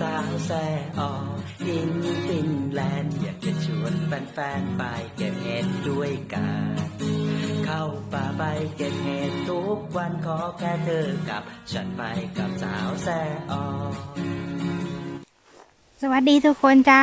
สาวแซ่อออินฟินแลนด์อยากจะชวนแฟนๆไปเก็บเห็ดด้วยกัน เข้าป่าไปเก็บเห็ดทุกวันขอแค่เธอกับ ฉันไปกับสาวแซ่ออสวัสดีทุกคนจ้า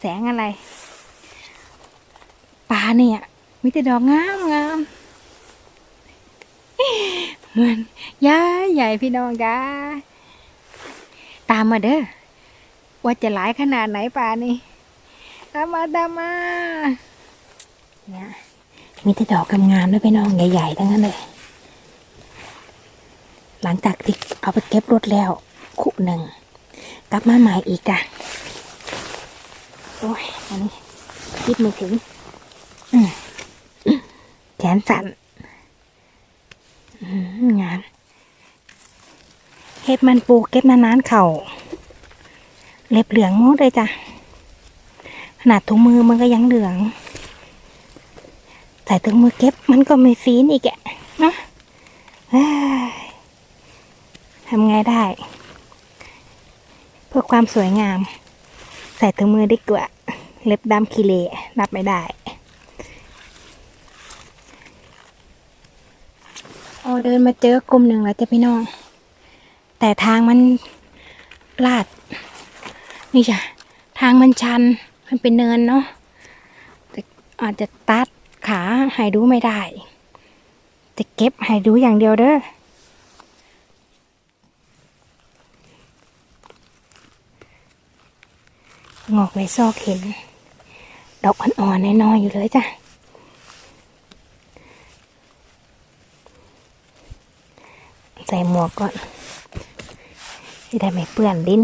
แสงอะไรป่าเนี่ยมีแต่ดอกงามงามเหมือนย้ายใหญ่พี่น้องจ้า ตามมาเด้อว่าจะหลายขนาดไหนป่านี่ตามมาตามมาเนี่ยมีแต่ดอกงามๆด้วยพี่น้องใหญ่ๆทั้งนั้นเลย หลังจากที่เอาไปเก็บรถแล้วคู่หนึ่งกลับมาใหม่อีกอะโอ้ยอันนี้คิดไม่ถึงอืมแขนสั่นงาม เห็ดมันปูเก็บนานๆเข่าเล็บเหลืองหมดเลยจ้ะขนาดถุงมือมันก็ยังเหลืองใส่ถุงมือเก็บมันก็ไม่ฟีนอีกแกเนาะทำไงได้ เพื่อความสวยงาม ใส่ถุงมือไดีกว่าเล็บดำคีเลรับไม่ได้โอเดินมาเจอกลุ่มหนึ่งแล้วจ้ะพี่น้อง แต่ทางมันลาด นี่จ้ะทางมันชัน มันเป็นเนินเนาะแต่อาจจะตัดขาให้ดูไม่ได้จะเก็บให้ดูอย่างเดียวเด้องอกในซอกเห็น ดอกอ่อนๆน้อยๆอยู่เลยจ้ะใส่หมวกก่อน จะได้ไม่เปื้อนลิ้น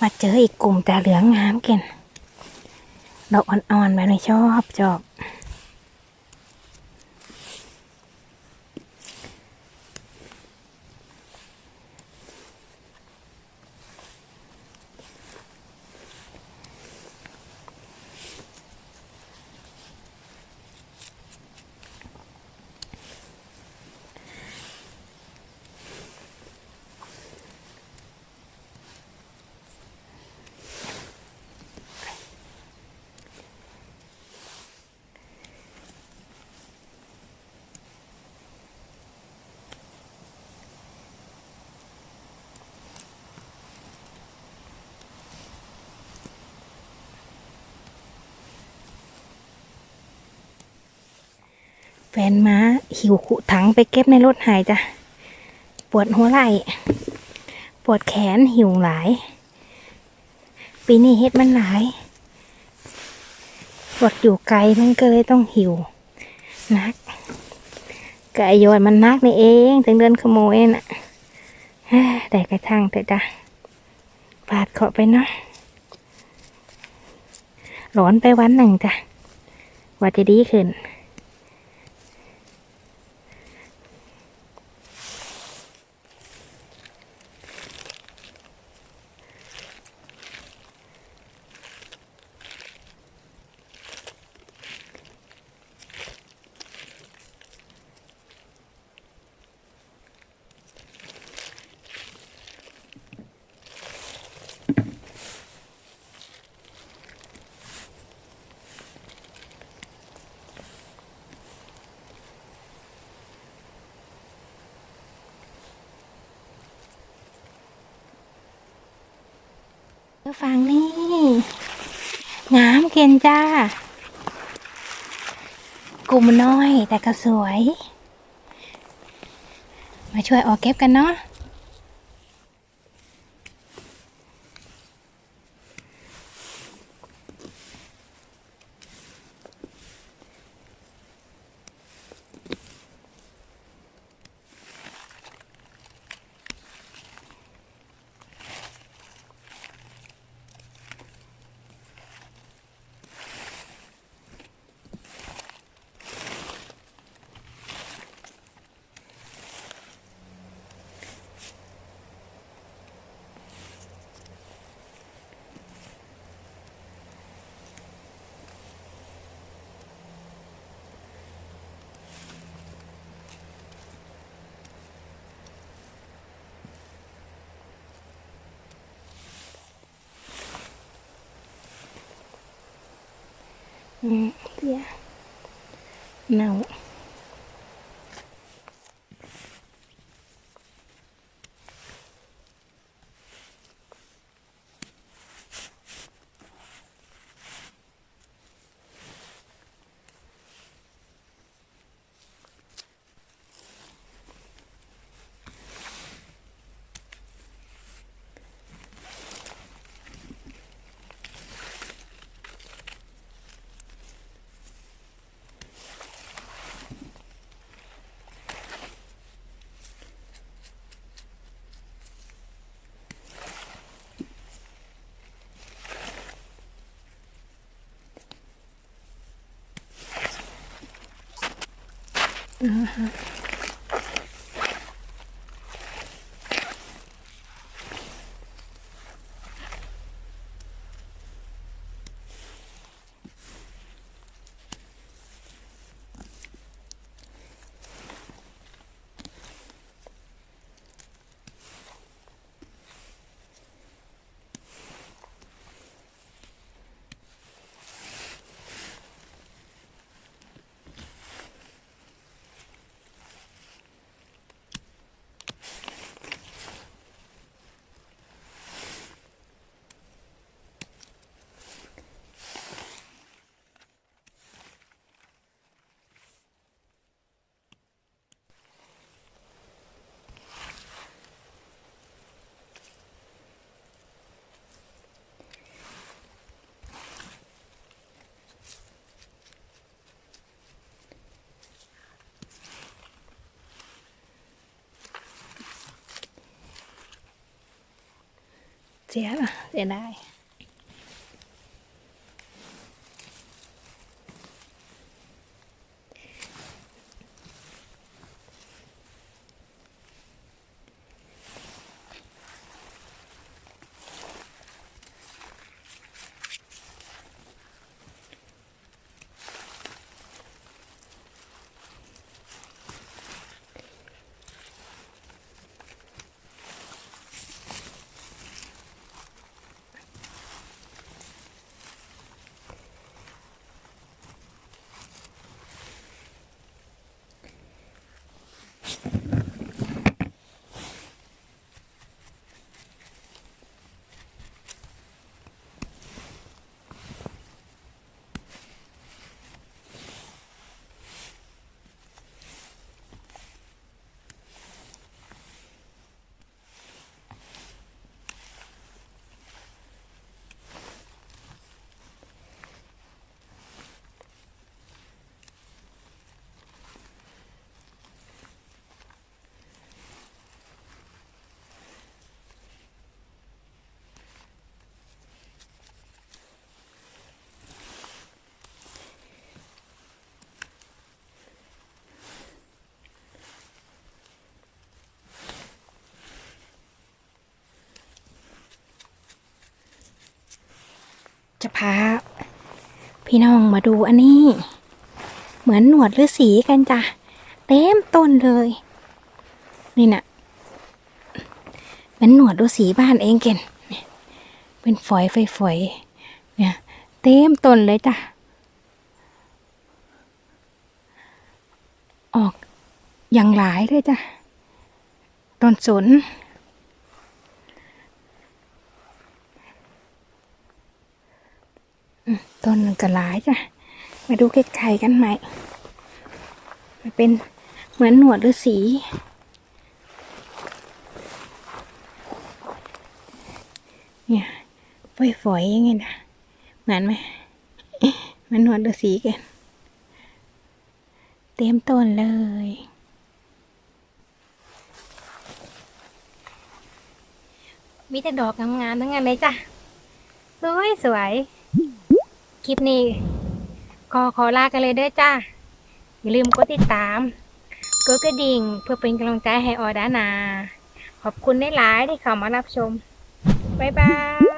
มาเจออีกกลุ่มแต่เหลืองงามเกินดอกอ่อนๆแบบนี้ชอบชอบ แฟนม้าหิวขุถังไปเก็บในรถหายจ้ะ ปวดหัวไหล่ ปวดแขนหิวหลาย ปีนี้เฮ็ดมันหลายปวดอยู่ไกลมันก็เลยต้องหิวนักกไอโยนมันนักนี่เองถึงเดินขโมยน่ะเฮ้ยได้กระทั่งแต่จ้ะปาดเคาไปเนาะหลอนไปวันหนึ่งจ้ะว่าจะดีขึ้น ฟังนี่งามเกินจ้า กลุ่มน้อยแต่ก็สวย มาช่วยออกเก็บกันเนาะ อืมเสีย เน่าเสียเสีย จะพา พี่น้องมาดูอันนี้ เหมือนหนวดฤาษีกันจ้ะ เต็มต้นเลย นี่น่ะเป็นหนวดฤาษีบ้านเองเก่นเป็นฝอยฝอยเนี่ยเต็มต้นเลยจ้ะ ออกอย่างหลายเลยจ้ะต้นสน ต้นหนึ่งก็หลายจ้ะ มาดูใกล้ๆกันไหม มันเป็นเหมือนหนวดฤาษีเนี่ยฝอยๆยังไงนะเหมือนไหมเหมันหนวดฤาษีกัน เต็มต้นเลยมีแต่ดอกงามๆทั้งนั้นเลยจ้ะ สวยสวย คลิปนี้ขอขอลากันเลยเด้อจ้า อย่าลืมกดติดตามกดกระดิ่งเพื่อเป็นกำลังใจให้ออดานา ขอบคุณได้หลายที่เข้ามารับชม บ๊ายบาย